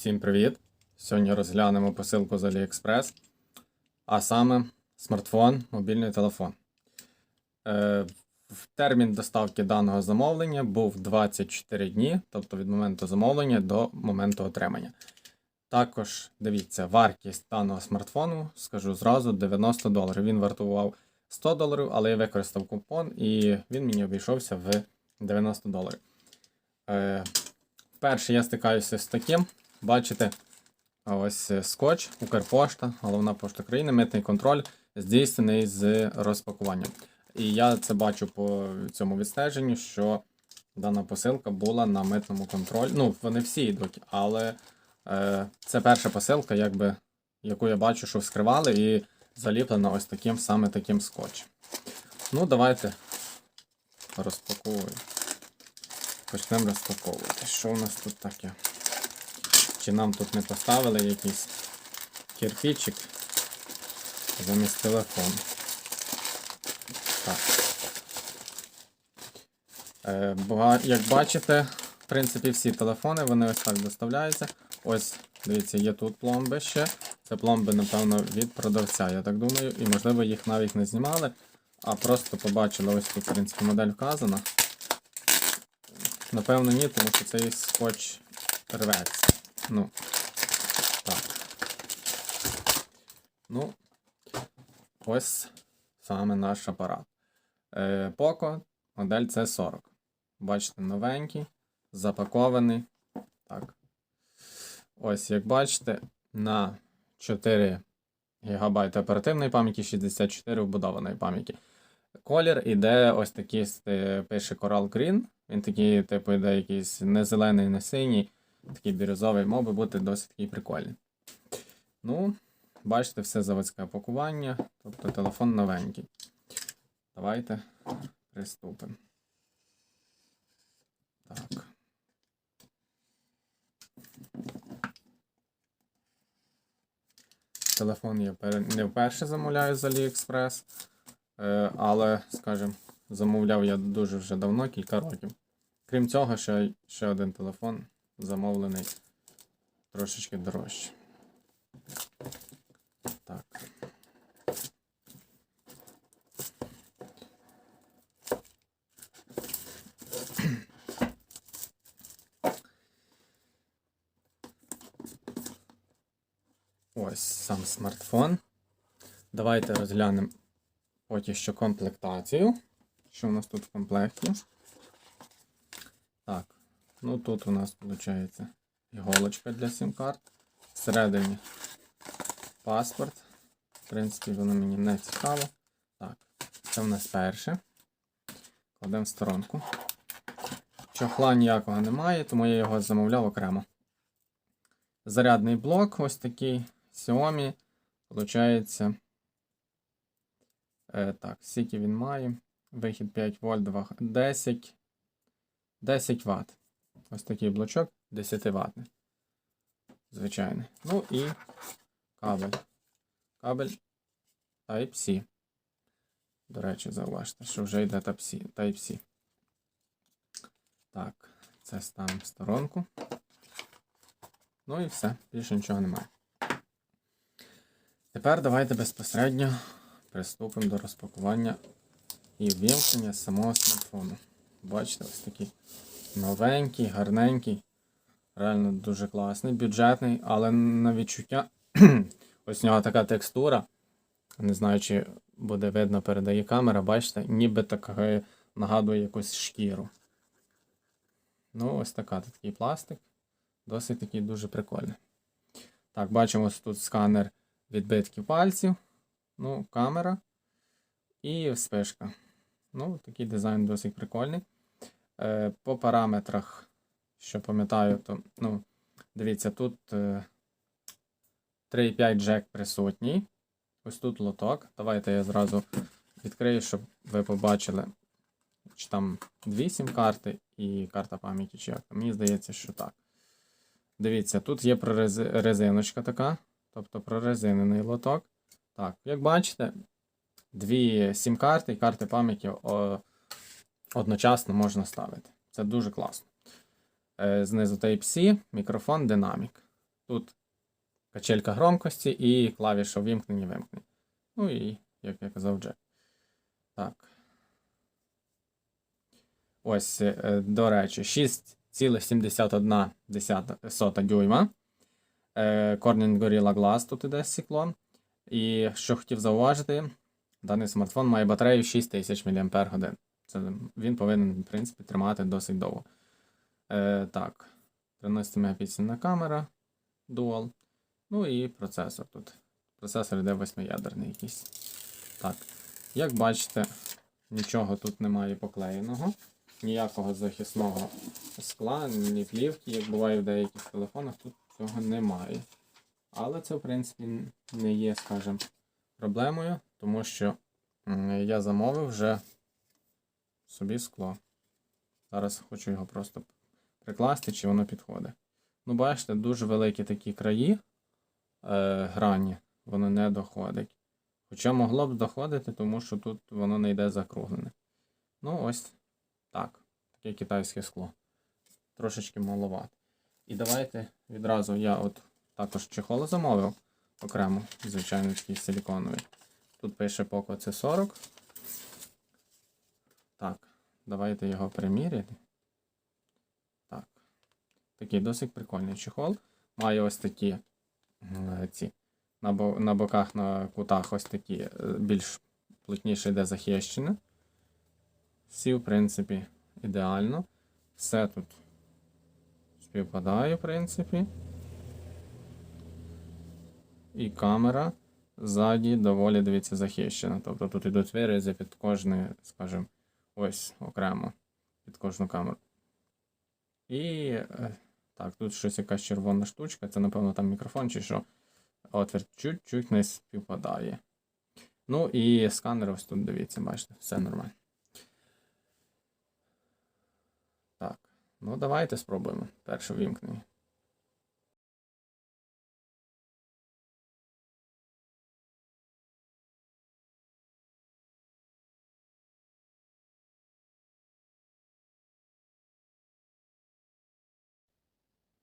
Всім привіт! Сьогодні розглянемо посилку з AliExpress, а саме смартфон, мобільний телефон. Е, термін доставки даного замовлення був 24 дні, тобто від моменту замовлення до моменту отримання. Також дивіться, вартість даного смартфону, скажу зразу, 90 доларів. Він вартував 100 доларів, але я використав купон і він мені обійшовся в 90 доларів. Е, Вперше я стикаюся з таким. Бачите, ось е, скотч, Укрпошта, головна пошта країни, митний контроль здійснений з розпакуванням. І я це бачу по цьому відстеженню, що дана посилка була на митному контролі. Ну, вони всі йдуть, але е, це перша посилка, якби, яку я бачу, що вскривали, і заліплена ось таким саме таким скотчем. Ну, давайте розпаковуємо. Почнемо розпаковувати. Що у нас тут таке? Чи нам тут не поставили якийсь кирпичик замість телефону? Так. Е, як бачите, в принципі, всі телефони вони ось так доставляються. Ось, дивіться, є тут пломби ще. Це пломби, напевно, від продавця, я так думаю. І можливо їх навіть не знімали, а просто побачили, ось тут, в принципі, модель вказана. Напевно, ні, тому що цей скотч рветься. Ну. Так. Ну. Ось саме наш апарат. Е, Poco модель C40. Бачите, новенький, запакований. Так. Ось, як бачите, на 4 ГБ оперативної пам'яті, 64 вбудованої пам'яті. Колір іде ось такий, е, пише Coral Green. Він такий, типу, йде якийсь не зелений, не синій, такий бірюзовий, мав би бути досить такий прикольний. Ну, бачите, все заводське пакування, тобто телефон новенький. Давайте приступимо. Так. Телефон я не вперше замовляю з AliExpress, е, але, скажімо, замовляв я дуже вже давно, кілька років. Крім цього, ще, ще один телефон замовлений трошечки дорожче. Так. Ось сам смартфон. Давайте розглянемо поки що комплектацію. Що у нас тут в комплекті? Ну тут у нас виходить іголочка для сім-карт. Всередині паспорт. В принципі, воно мені не цікаво. Так, це у нас перше. Кладемо в сторонку. Чохла ніякого немає, тому я його замовляв окремо. Зарядний блок, ось такий Xiaomi. Получається. Е, так, скільки він має. Вихід 5 вольт, 10. 10 Вт. Ось такий блочок 10 Вт. Звичайний. Ну і кабель. Кабель Type-C. До речі, зауважте, що вже йде Type-C. Так, це ставимо в сторонку. Ну і все, більше нічого немає. Тепер давайте безпосередньо приступимо до розпакування і вимкнення самого смартфону. Бачите, ось такий новенький, гарненький, реально дуже класний, бюджетний, але на відчуття ось у нього така текстура. Не знаю, чи буде видно, передає камера, бачите, ніби така нагадує якусь шкіру. Ну, ось така такий пластик. Досить такий дуже прикольний. Так, бачимо тут сканер відбитків пальців. Ну, камера і спишка. Ну, такий дизайн досить прикольний. Е, по параметрах, що пам'ятаю, то, ну, дивіться, тут е, 3,5 джек присутній. Ось тут лоток. Давайте я зразу відкрию, щоб ви побачили, чи там 8 карти і карта пам'яті, чи як. Мені здається, що так. Дивіться, тут є резиночка така, тобто прорезинений лоток. Так, як бачите, дві сім-карти і карти пам'яті одночасно можна ставити. Це дуже класно. Е, знизу Type-C, мікрофон, динамік. Тут качелька громкості і клавіша вимкнення вимкнення. Ну і, як я казав, джек. Так. Ось, е, до речі, 6,71 дюйма. Е, Corning Gorilla Glass тут іде стекло. І що хотів зауважити, даний смартфон має батарею 6000 мАч. Це він повинен, в принципі, тримати досить довго. Е, так, 13 мегапіксельна камера Dual. Ну і процесор тут. Процесор йде восьмиядерний якийсь. Так, як бачите, нічого тут немає поклеєного, ніякого захисного скла, ні плівки, як буває в деяких телефонах, тут цього немає. Але це, в принципі, не є, скажімо, проблемою, тому що я замовив вже собі скло. Зараз хочу його просто прикласти, чи воно підходить. Ну, бачите, дуже великі такі краї е, грані, воно не доходить. Хоча могло б доходити, тому що тут воно не йде закруглене. Ну, ось так. Таке китайське скло. Трошечки маловато. І давайте відразу я от також чехол замовив окремо, звичайно, такий силіконовий. Тут пише Poco C40. Так, давайте його приміряти. Так. Такий досить прикольний чехол. Має ось такі ці на, бо, на боках, на кутах ось такі е, більш плотніше йде захищене. Всі, в принципі, ідеально. Все тут співпадає, в принципі. І камера ззаді доволі, дивіться, захищена. Тобто тут йдуть вирізи під кожне, скажімо, ось окремо під кожну камеру. І е, так, тут щось якась червона штучка, це, напевно, там мікрофон чи що. Отвір чуть-чуть не співпадає. Ну і сканер ось тут, дивіться, бачите, все нормально. Так, ну давайте спробуємо. Перше вімкнення.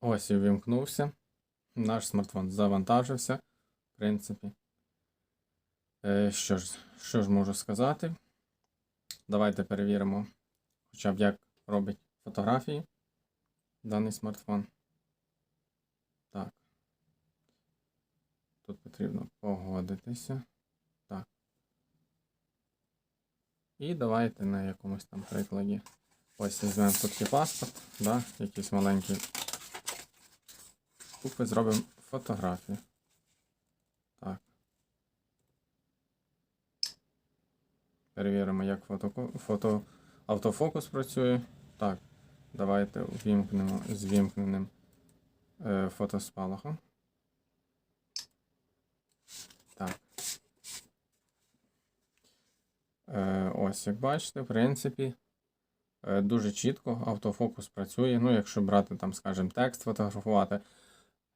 Ось і вімкнувся. Наш смартфон завантажився, в принципі. Е, що ж, що ж можу сказати? Давайте перевіримо, хоча б як робить фотографії даний смартфон. Так. Тут потрібно погодитися. Так. І давайте на якомусь там прикладі. Ось візьмемо тут паспорт, да, якийсь маленький. Купи зробимо фотографію. Так. Перевіримо, як фото, фото автофокус працює. Так, давайте вімкнемо з вімкненим е, фотоспалахом. Так. Е, ось, як бачите, в принципі, е, дуже чітко автофокус працює. Ну, якщо брати там, скажімо, текст фотографувати.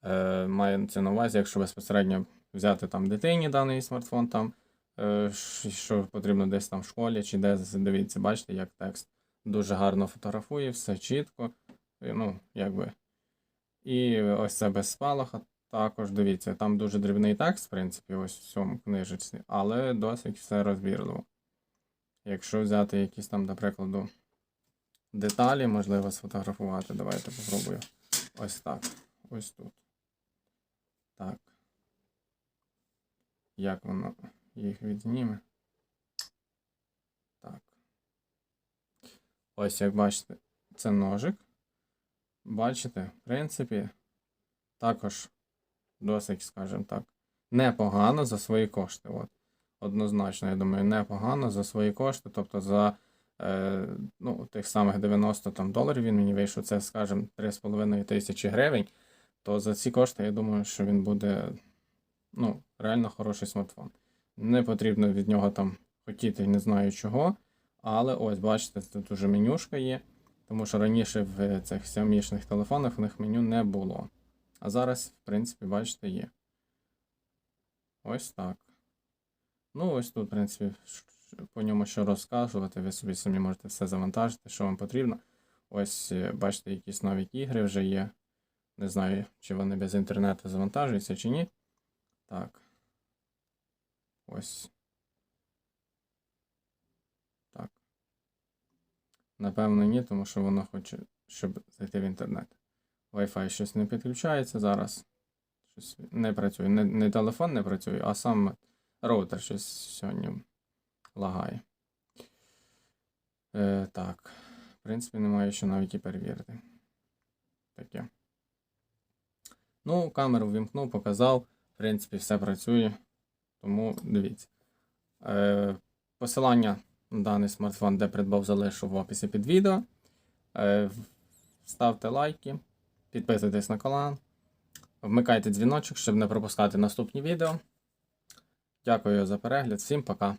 Е, має це на увазі, якщо безпосередньо взяти там дитині даний смартфон, там, е, що потрібно десь там в школі чи де дивіться, бачите, як текст дуже гарно фотографує, все чітко. Ну, якби. І ось це без спалаха. Також дивіться, там дуже дрібний текст, в принципі, ось в цьому книжечці, але досить все розбірливо. Якщо взяти якісь там, до прикладу, деталі, можливо, сфотографувати, давайте попробую. Ось так. Ось тут. Так. Як воно їх відзніме? Так. Ось, як бачите, це ножик. Бачите, в принципі, також досить, скажімо так, непогано за свої кошти. От. Однозначно, я думаю, непогано за свої кошти. Тобто за е, ну, тих самих 90 там, доларів він мені вийшов, це, скажімо, 3,5 тисячі гривень то за ці кошти я думаю, що він буде ну, реально хороший смартфон. Не потрібно від нього там хотіти не знаю чого. Але ось, бачите, тут уже менюшка є. Тому що раніше в цих сямішних телефонах в них меню не було. А зараз, в принципі, бачите, є. Ось так. Ну, ось тут, в принципі, по ньому що розказувати, ви собі самі можете все завантажити, що вам потрібно. Ось, е, бачите, якісь нові ігри вже є. Не знаю, чи вони без інтернету завантажуються чи ні. Так. Ось. Так. Напевно, ні, тому що воно хоче, щоб зайти в інтернет. Wi-Fi щось не підключається зараз. Щось не працює. Не, не телефон не працює, а сам роутер щось сьогодні лагає. Е, так. В принципі, немає що навіть і перевірити. Таке. Ну, камеру ввімкнув, показав. В принципі, все працює. Тому дивіться. Е, посилання на даний смартфон, де придбав, залишу в описі під відео. Е, ставте лайки, підписуйтесь на канал, вмикайте дзвіночок, щоб не пропускати наступні відео. Дякую за перегляд. Всім пока.